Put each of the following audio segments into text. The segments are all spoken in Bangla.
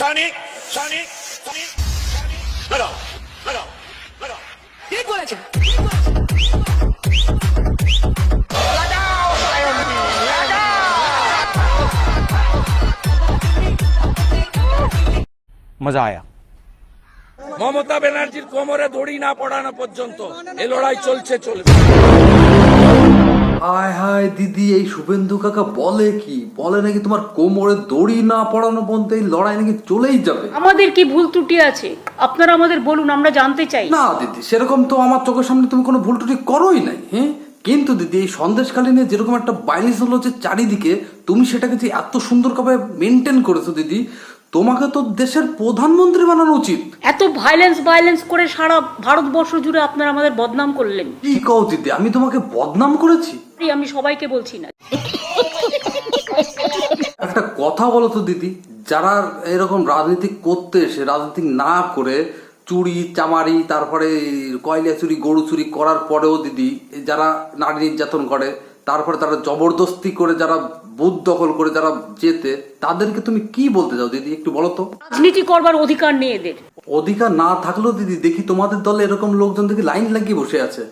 সনিক সনিক মজা আয়া। মমতা ব্যানার্জির কোমরে দড়ি না পড়ানো পর্যন্ত এ লড়াই চলছে চলবে। হায় হায় দিদি এই শুভেন্দু কাকা বলে কি? বলে নাকি তোমার কোমরে দড়ি না পড়ানো পর্যন্ত এই লড়াই নাকি চলেই যাবে? আমাদের কি ভুল ত্রুটি আছে? আপনারা আমাদের বলুন আমরা জানতে চাই। না দিদি সেরকম তো আমার চোখের সামনে তুমি কোনো ভুল টুটি করোই নাই হ্যাঁ? কিন্তু দিদি এই সন্দেশকালী নিয়ে যেরকম একটা বাইলিস হলো যে চারিদিকে তুমি সেটাকে যে এত সুন্দরভাবে মেনটেন করেছ দিদি তোমাকে তো দেশের প্রধানমন্ত্রী বানানো উচিত। এত ভাইলেন্স ভাইলেন্স করে সারা ভারতবর্ষ জুড়ে আপনারা আমাদের বদনাম করলেন। কি কও দিদি আমি তোমাকে বদনাম করেছি? আমি সবাইকে বলছি না। একটা কথা বলো তো দিদি যারা এরকম রাজনীতি করতে এসে রাজনীতি না করে চুরি চামারি তারপরে কয়লা চুরি গরু চুরি করার পরেও দিদি যারা নারী নির্যাতন করে তারপরে তারা জবরদস্তি করে যারা বুথ দখল করে যারা যেতে তাদেরকে তুমি কি বলতে চাও দিদি একটু বলো তো? রাজনীতি করবার অধিকার নেই এদের। অধিকার না থাকলেও দিদি দেখি তোমাদের দলে এরকম লোকজন দেখি লাইন লাগিয়ে বসে আছে।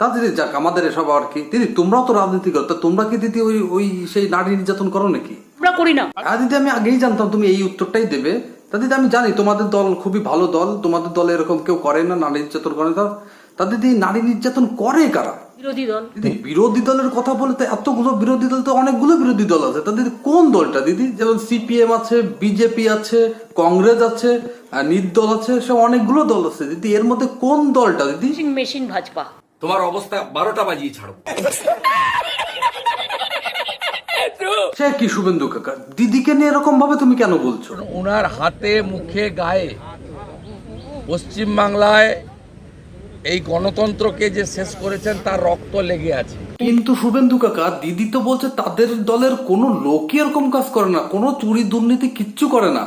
তা দিদি যাক আমাদের এসব আর কি। দিদি তোমরাও তো রাজনীতি করো তা তোমরা কি দিদি ওই ওই সেই নারী নির্যাতন করো নাকি? আমরা করি না। আর দিদি আমি আগেই জানতাম তুমি এই উত্তরটাই দেবে। তা দিদি আমি জানি তোমাদের দল খুবই ভালো দল তোমাদের দলে এরকম কেউ করে না নারী নির্যাতন করে না। তা দিদি নারী নির্যাতন করে কারা? বিরোধী দল। দিদি বিরোধী দলের কথা বলতে এতগুলো বিরোধী দল তো অনেকগুলো বিরোধী দল আছে। তা দিদি কোন দলটা দিদি? যেমন সিপিএম আছে বিজেপি আছে কংগ্রেস আছে নির্দল আছে সব অনেকগুলো দল আছে। দিদি এর মধ্যে কোন দলটা দিদি? মেশিন ভাজপা। তোমার অবস্থা বারোটা বাজিয়ে ছাড়বো সে কি শুভেন্দু কাকা? দিদিকে নিয়ে এরকম ভাবে তুমি কেন বলছো? ওনার হাতে মুখে গায়ে পশ্চিম বাংলায় এই গণতন্ত্রকে যে শেষ করেছেন তার রক্ত লেগে আছে। কিন্তু শুভেন্দু কাকা দিদি তো বলছে তাদের দলের কোনো লোকই এরকম কাজ করে না কোনো চুরি দুর্নীতি কিচ্ছু করে না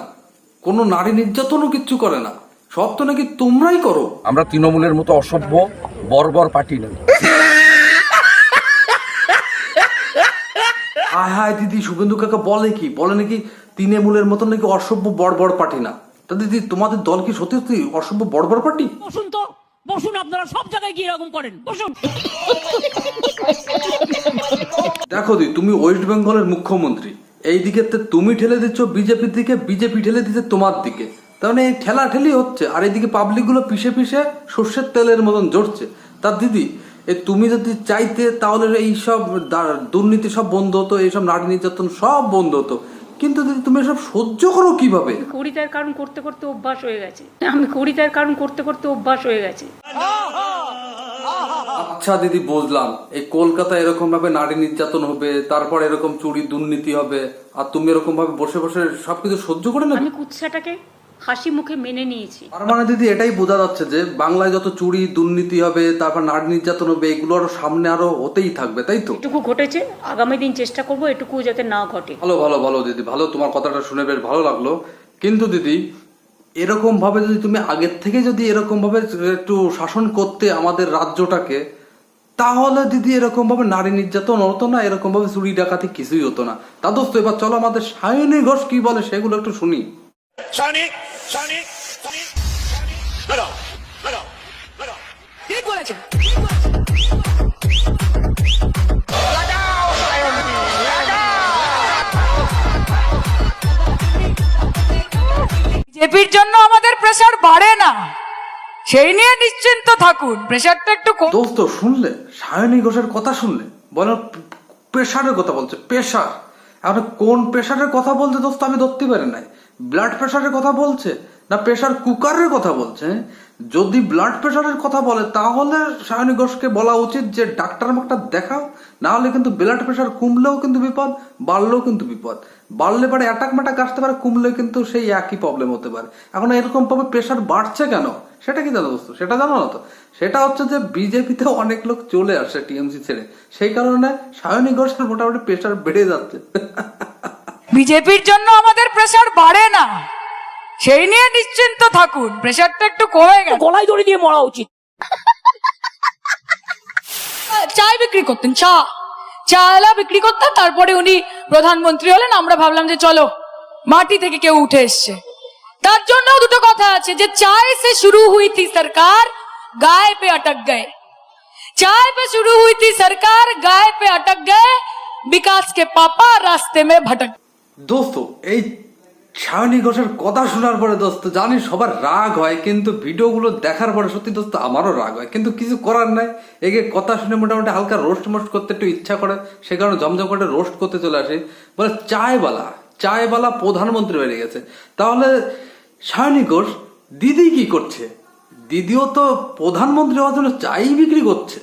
কোনো নারী নির্যাতনও কিচ্ছু করে না। সব তো নাকি তোমরাই করো। আমরা তৃণমূলের মতো অসভ্য বর্বর পার্টি নই। হায় হায় দিদি শুভেন্দু কাকা বলে কি? বলে নাকি তৃণমূলের মতন নাকি অসভ্য বড় বড় পার্টি না? তা দিদি তোমাদের দল কি সত্যি সত্যি অসভ্য বড় বড় পার্টি বসুন, আপনারা সব জায়গায় গিয়ে এরকম করেন। বসুন। দেখো দি, তুমি ওয়েস্ট বেঙ্গলের মুখ্যমন্ত্রী। এই দিকে তুমি ঠেলে দিচ্ছ বিজেপির দিকে, বিজেপি ঠেলে দিচ্ছে তোমার দিকে। তার মানে এই ঠেলা ঠেলি হচ্ছে, আর এইদিকে পাবলিকগুলো পিষে পিষে সর্ষের তেলের মতন জড়ছে তার দিদি, এ তুমি যদি চাইতে, তাহলে এই সব দুর্নীতি সব বন্ধ হতো এইসব নারী নির্যাতন সব বন্ধ হতো। কিন্তু দিদি তুমি সব সহ্য করো কীভাবে? কবিতার কারণ করতে করতে অভ্যাস হয়ে গেছে। আমি কবিতার কারণ করতে করতে অভ্যাস হয়ে গেছে। আচ্ছা দিদি বুঝলাম। এই কলকাতা এরকম ভাবে নারী নির্যাতন হবে তারপর এরকম চুরি দুর্নীতি হবে আর তুমি এরকম ভাবে বসে বসে সবকিছু সহ্য করে নেবে? আমি কুৎসাটাকে হাসি মুখে মেনে নিয়েছি। তার মানে দিদি এটাই বোঝা যাচ্ছে যে বাংলায় যত চুরি দুর্নীতি হবে তারপর নারী নির্যাতন হবে এগুলো আরও সামনে আরও হতেই থাকবে তাই তো? এটুকু ঘটেছে আগামী দিন চেষ্টা করব এটুকু যাতে না ঘটে। ভালো ভালো ভালো দিদি ভালো তোমার কথাটা শুনে বেশ ভালো লাগল। কিন্তু দিদি এরকম ভাবে যদি তুমি আগের থেকে যদি এরকম ভাবে একটু শাসন করতে আমাদের রাজ্যটাকে তাহলে দিদি এরকম ভাবে নারী নির্যাতন হতো না এরকম ভাবে চুরি ডাকাতি কিছুই হতো না। তা দোস্ত এবার চলো আমাদের সায়নী ঘোষ কি বলে সেগুলো একটু শুনি। ঠিক বিজেপির জন্য আমাদের প্রেসার বাড়ে না। সেই নিয়ে নিশ্চিন্ত থাকুন। প্রেশারটা একটু কম দোস্ত শুনলে? সায়নী ঘোষের কথা শুনলে? বলো প্রেশারের কথা বলছে। প্রেশার এখন কোন প্রেশারের কথা বলছে দোস্ত আমি ধরতে পারি নাই। ব্লাড প্রেশারের কথা বলছে? না প্রেশার কুকারের কথা বলছে? যদি ব্লাড প্রেশারের কথা বলে, তাহলে সায়নী ঘোষকে বলা উচিত যে, ডাক্তার মাকটা দেখাও। না হলে কিন্তু ব্লাড প্রেশার কমলেও কিন্তু বিপদ, বাড়লেও কিন্তু বিপদ। বাড়লে পারে অ্যাটাক ম্যাটাক আসতে পারে, কমলে কিন্তু সেই একই প্রবলেম হতে পারে। এখন এরকম ভাবে প্রেশার বাড়ছে কেন? সেটা কি জানো দোস্ত? সেটা জানো না তো? সেটা হচ্ছে যে বিজেপিতে অনেক লোক চলে আসে টিএমসি ছেড়ে। সেই কারণে সায়নী ঘোষের মোটামুটি প্রেশার বেড়ে যাচ্ছে। বিজেপির জন্য আমাদের প্রেসার বাড়ে না সেই নিয়ে নিশ্চিন্ত থাকুন প্রেসারটা একটু কমে গেছে গলায় দড়ি দিয়ে মরা উচিত চায় বিক্রি করতেন চা চালা বিক্রি করতেন তারপরে উনি প্রধানমন্ত্রী হলেন আমরা ভাবলাম যে চলো মাটি থেকে কেউ উঠে এসছে তার জন্য দুটো কথা আছে যে চায় সে শুরু হুই থি সরকার গায়ে पे अटक गए चाय पे शुरू हुई थी सरकार गाय पे अटक गए विकास के पापा रास्ते में भटक দোস্ত এই সায়নী ঘোষের কথা শোনার পরে দোস্ত জানি সবার রাগ হয় কিন্তু ভিডিওগুলো দেখার পরে সত্যি দোস্ত আমারও রাগ হয় কিন্তু কিছু করার নাই এগে কথা শুনে মোটামুটি হালকা রোস্ট মোস্ট করতে একটু ইচ্ছা করে সে কারণে জমজম করে রোস্ট করতে চলে আসে বলে চায়বালা চায়বালা প্রধানমন্ত্রী হয়ে গেছে তাহলে সায়নী ঘোষ দিদি কি করছে দিদিও তো প্রধানমন্ত্রী হওয়ার জন্য চাই বিক্রি করছে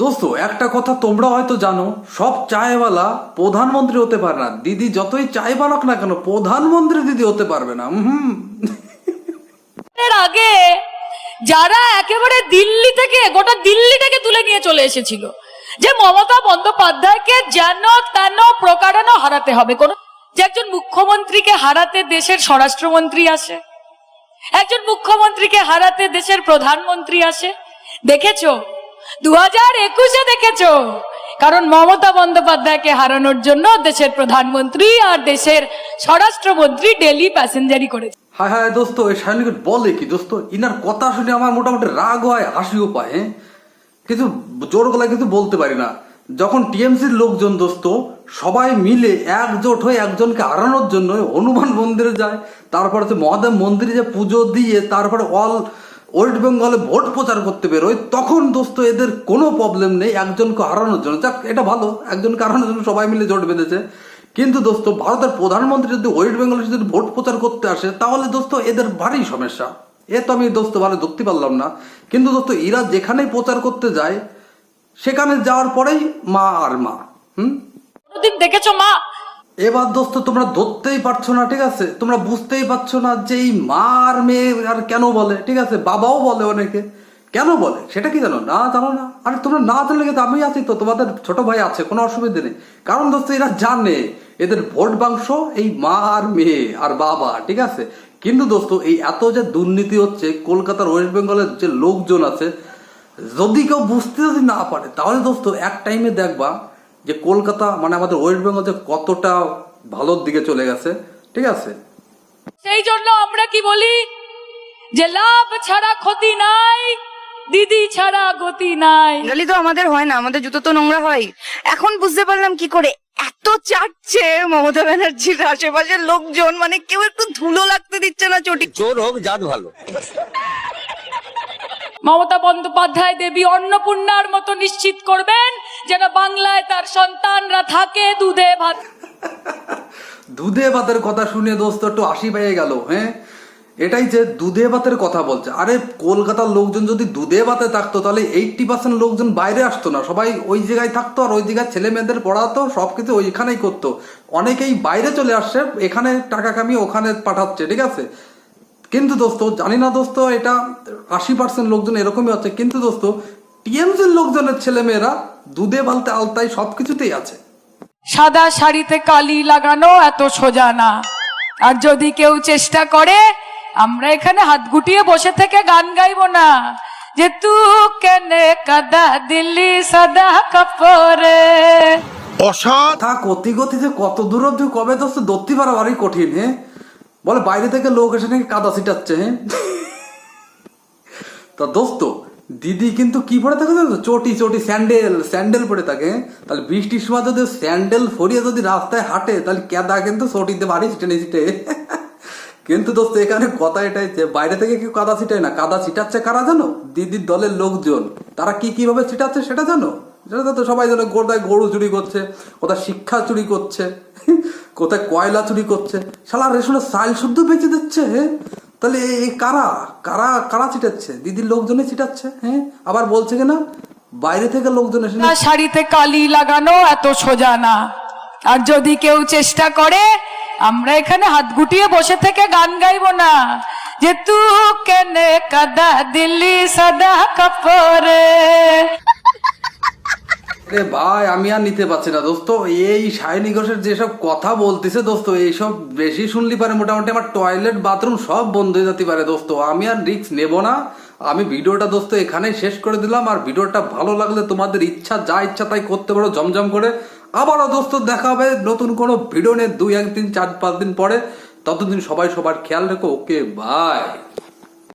দোস্ত, একটা কথা তোমরা হয়তো জানো, সব চায়ওয়ালা প্রধানমন্ত্রী হতে পারে না। দিদি যতই চায় বানাক না কেন, প্রধানমন্ত্রী দিদি হতে পারবে না। হুম আগে যারা একেবারে দিল্লি থেকে, গোটা দিল্লিটাকে তুলে নিয়ে চলে এসেছিল, যে মমতা বন্দ্যোপাধ্যায়কে যেন তেন প্রকারণ হারাতে হবে। কোন, যে একজন মুখ্যমন্ত্রীকে হারাতে দেশের স্বরাষ্ট্রমন্ত্রী আসে, একজন মুখ্যমন্ত্রীকে হারাতে দেশের প্রধানমন্ত্রী আসে। দেখেছ? দু হাজার দেখেছ? কারণ মমতা বন্দ্যোপাধ্যায়কে হারানোর জন্য দেশের প্রধানমন্ত্রী আর দেশের স্বরাষ্ট্রমন্ত্রী ডেলি প্যাসেঞ্জারি করেছে। হায় হায় দোস্ত, এই সায়নিকেট বলে কি দোস্ত? ইনার কথা শুনে আমার মোটামুটি রাগ হয়, হাসিও পায় হ্যাঁ? কিছু জোর গলায় কিছু বলতে পারি না। যখন টিএমসির লোকজন দোস্ত, সবাই মিলে একজোট হয়ে একজনকে হারানোর জন্য হনুমান মন্দিরে যায়, তারপরে মহাদেব মন্দিরে যে পুজো দিয়ে, তারপরে অল ওয়েস্ট বেঙ্গলে ভোট প্রচার করতে বেরোয়, তখন দোস্ত এদের কোনো প্রবলেম নেই, একজনকে হারানোর জন্য। যাক, এটা ভালো, একজনকে হারানোর জন্য সবাই মিলে জোট বেঁধেছে। কিন্তু দোস্ত, ভারতের প্রধানমন্ত্রী যদি ওয়েস্ট বেঙ্গলে যদি ভোট প্রচার করতে আসে, তাহলে দোস্ত এদের ভারী সমস্যা। এ তো আমি দোস্ত ভালো ধরতে পারলাম না। কিন্তু দোস্ত, এরা যেখানেই প্রচার করতে যায়, সেখানে যাওয়ার পরেই মা আর মা, হুম? দেখেছ মা? এবার দোস্ত, তোমরা ধরতেই পারছ না, ঠিক আছে? তোমরা বুঝতেই পারছ না যে এই মা আর মেয়ে আর কেন বলে, ঠিক আছে? বাবাও বলে অনেকে। কেন বলে? সেটা কি জানো? না জানো না। আরে, তোমরা না জানলে কিন্তু আমি আছি তো, তোমাদের ছোট ভাই আছে, কোনো অসুবিধা নেই। কারণ দোস্ত, এরা জানে, এদের ভোট বাংশ এই মা আর মেয়ে আর বাবা, ঠিক আছে? কিন্তু দোস্ত, এই এত যে দুর্নীতি হচ্ছে, কলকাতার ওয়েস্ট বেঙ্গলের যে লোকজন আছে, যদি কেউ বুঝতে যদি না পারে, তাহলে দোস্ত, এক টাইমে দেখবা যে কলকাতা মানে আমাদের ওয়েস্ট বেঙ্গল যে কতটা ভালোর দিকে চলে গেছে ঠিক আছে? সেই জন্য আমরা কি বলি? যে লাভ ছাড়া ক্ষতি নাই দিদি ছাড়া গতি নাই। জেনারেলি তো আমাদের হয় না আমাদের জুতো তো নোংরা হয়। এখন বুঝতে পারলাম কি করে এত চাটছে মমতা ব্যানার্জির আশেপাশের লোকজন মানে কেউ একটু ধুলো লাগতে দিচ্ছে না চটি। মমতা বন্দ্যোপাধ্যায় দেবী অন্নপূর্ণার মতো নিশ্চিত করবেন যেন বাংলায় তার সন্তানরা থাকে দুধে ভাত। দুধে ভাতের কথা শুনে দোস্ত একটু আশি পেয়ে গেল হ্যাঁ? এটাই যে দুধে ভাতের কথা বলছে। আরে, কলকাতার লোকজন যদি দুধে ভাতে থাকতো, তাহলে এইটটি পার্সেন্ট লোকজন বাইরে আসতো না। সবাই ওই জায়গায় থাকতো আর ওই জায়গায় ছেলে মেয়েদের পড়াতো সব কিছু ওইখানেই করতো। অনেকেই বাইরে চলে আসছে, এখানে টাকা কামিয়ে ওখানে পাঠাচ্ছে, ঠিক আছে? কিন্তু দোস্ত জানি না দোস্ত এটা আশি পার্সেন্ট লোকজন এরকমই আছে কিন্তু দোস্ত টিএমসির লোকজনের ছেলে মেয়েরা দুধে বালতে আলতায় সব কিছুতেই আছে। সাদা শাড়িতে কালি লাগানো এত সোজা না। আর যদি কেউ চেষ্টা করে আমরা এখানে হাত গুটিয়ে বসে থেকে গান গাইবো না। যে তু কেনে কাদা দিল্লি সাদা কাপড়ে। তা গতি গতি যে কত দূর অব্দি কবে দোস্ত দত্তি ভারী কঠিন হ্যাঁ? বলে, বাইরে থেকে লোক এসে নাকি কাদা ছিটাচ্ছে হ্যাঁ? তা দোস্ত, দিদি কিন্তু কি পরে থাকে জানো চটি চটি, স্যান্ডেল স্যান্ডেল পরে থাকে হ্যাঁ? তাহলে বৃষ্টির সময় যদি স্যান্ডেল ফরিয়ে যদি রাস্তায় হাঁটে, তাহলে কেদা কিন্তু চটিতে বাড়ি ছিটে ছিটে। কিন্তু দোস্ত, এখানে কথা এটাই যে, বাইরে থেকে কেউ কাদা ছিটায় না। কাদা ছিটাচ্ছে কারা জানো? দিদির দলের লোকজন। তারা কি কীভাবে ছিটাচ্ছে সেটা জানো? সেটা তো সবাই জানে কোথায় গরু চুরি করছে, কোথায় শিক্ষা চুরি করছে। কোথায় কয়লা চুরি করছে? শালা রেশনের সাইল শুদ্ধ বেঁচে দিচ্ছে হ্যাঁ তাহলে এ- এ কারা? কারা কারা ছিটাচ্ছে? দিদির লোকজনে ছিটাচ্ছে হ্যাঁ আবার বলছে কিনা বাইরে থেকে লোকজন এসে সাদা শাড়িতে কালি লাগানো এত সোজা না। আর যদি কেউ চেষ্টা করে আমরা এখানে হাত গুটিয়ে বসে থেকে গান গাইবো না। যে তু কেনে কাদা দিল্লি সাদা কাপড়ে। ভাই, আমি আর নিতে পারছি না, দোস্ত। এই সায়নী ঘোষের যেসব কথা বলতেছে, দোস্ত, এইসব বেশি শুনলি পারে মোটামুটি আমার টয়লেট বাথরুম সব বন্ধ হয়ে যেতে পারে, দোস্ত। আমি আর রিস্ক নেব না। আমি ভিডিওটা, দোস্ত, এখানেই শেষ করে দিলাম। আর ভিডিওটা ভালো লাগলে তোমাদের ইচ্ছা, যা ইচ্ছা তাই করতে পারো, জমজম করে। আবারও, দোস্ত, দেখা হবে নতুন কোনো ভিডিও নিয়ে দুই একদিন চার, পাঁচ দিন পরে। ততদিন সবাই সবার খেয়াল রেখো। Okay bye